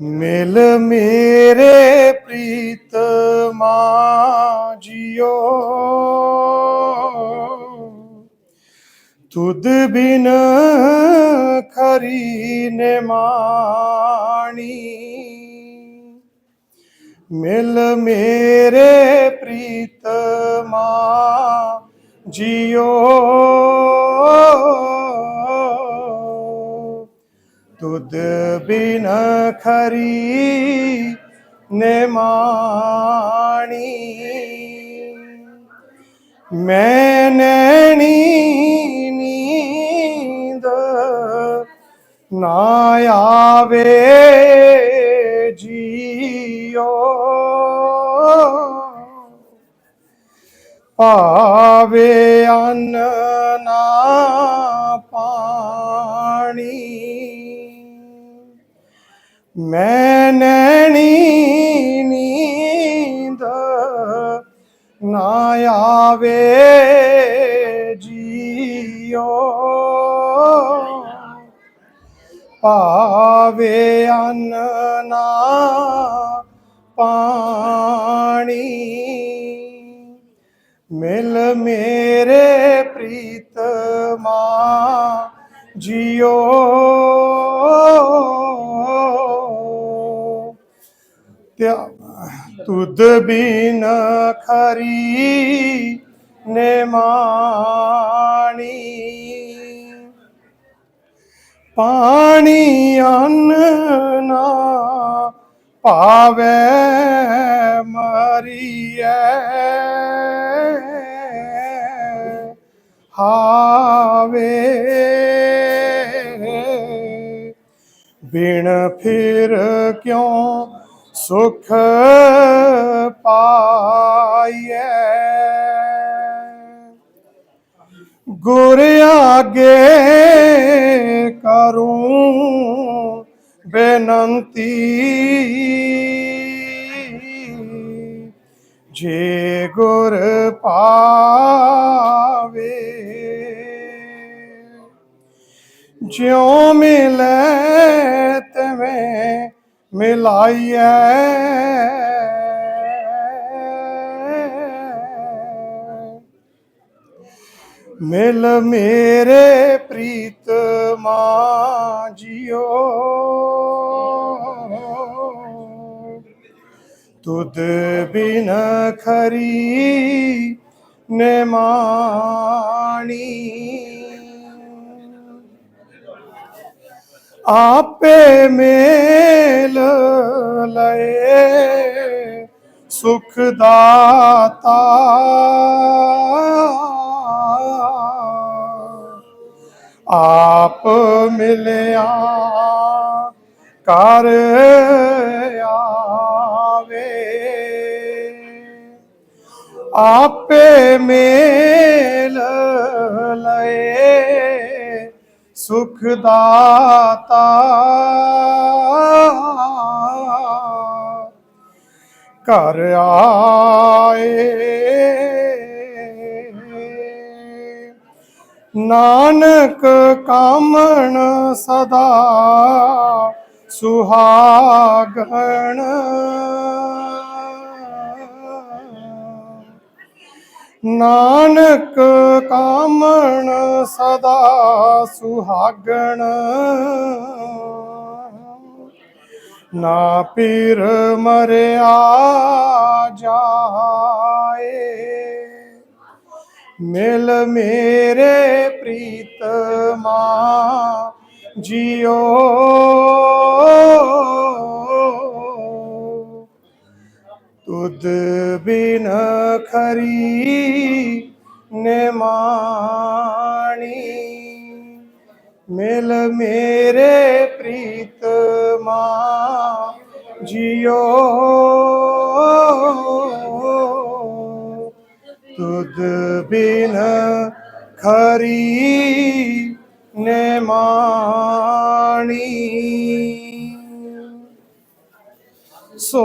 ਮਿਲ ਮੇਰੇ ਪ੍ਰੀਤਮਾ ਜੀਓ ਤੁਧ ਬਿਨ ਖਰੀ ਨੇ ਮਾਣੀ। ਮਿਲ ਮੇਰੇ ਪ੍ਰੀਤ ਪ੍ਰੀਤਮਾ ਜਿਓ ਤੁਧ ਬਿਨ ਖਰੀ ਨੇ ਮਾਣੀ ਮੈਂ ਨੈਣੀ ਨੀਂਦ ਨਾ ਆਵੇ ਜੀਓ ਭਾਵੇ ਅੰਨ ਨਾ ਪਾਣੀ ਮੈਂ ਨੈਣੀ ਨੀਂਦ ਨਾ ਆਵੇ ਜੀਓ। ਭਾਵੇ ਅੰਨ ਨਾ ਪਾਣੀ ਮਿਲ ਮੇਰੇ ਪ੍ਰੀਤਮਾ ਜੀਓ। ਤੁਧ ਬਿਨ ਖਰੀ ਨੇ ਮਾਣੀ। ਪਾਣੀ ਅੰਨ ਨਾ ਪਾਵੇ ਮਰੀਐ। ਹਾਵੇ ਬਿਨ ਫਿਰ ਕਿਉਂ ਸੁਖ ਪਾਈਐ। ਗੁਰ ਆਗੇ ਕਰੂੰ ਬੇਨੰਤੀ। ਜੇ ਗੁਰ ਪਾਵੇ ਜਿਉ ਮਿਲੈ ਮਿਲਾਈਐ। ਮਿਲ ਮੇਰੇ ਪ੍ਰੀਤ ਪ੍ਰੀਤਮਾ ਜੀਓ ਤੁਧ ਬਿਨ ਖਰੀ ਨੇ ਆਪੇ ਮੇਲ ਲਏ। ਸੁਖ ਦਾਤਾ। ਆਪ ਮਿਲਿਆ ਕਰ ਆਵੇ। ਆਪੇ ਮੇਲ ਲਏ। ਸੁਖ ਦਾਤਾ। ਘਰ ਆਏ। ਨਾਨਕ ਕਾਮਣ ਸਦਾ ਸੁਹਾਗਣ। ਨਾਨਕ ਕਾਮਣ ਸਦਾ ਸੁਹਾਗਣ। ਨਾ ਪੀਰ ਮਰਿਆ ਜਾਏ ਮਿਲ ਮੇਰੇ ਪ੍ਰੀਤਮਾ ਜੀਓ। ਤੁਧ ਬਿਨ ਖਰੀ ਨੇ ਮਿਲ ਮੇਰੇ ਪ੍ਰੀਤਮਾ ਜਿਉ। ਤੁਧ ਬਿਨ ਖਰੀ ਨੇ ਸੋ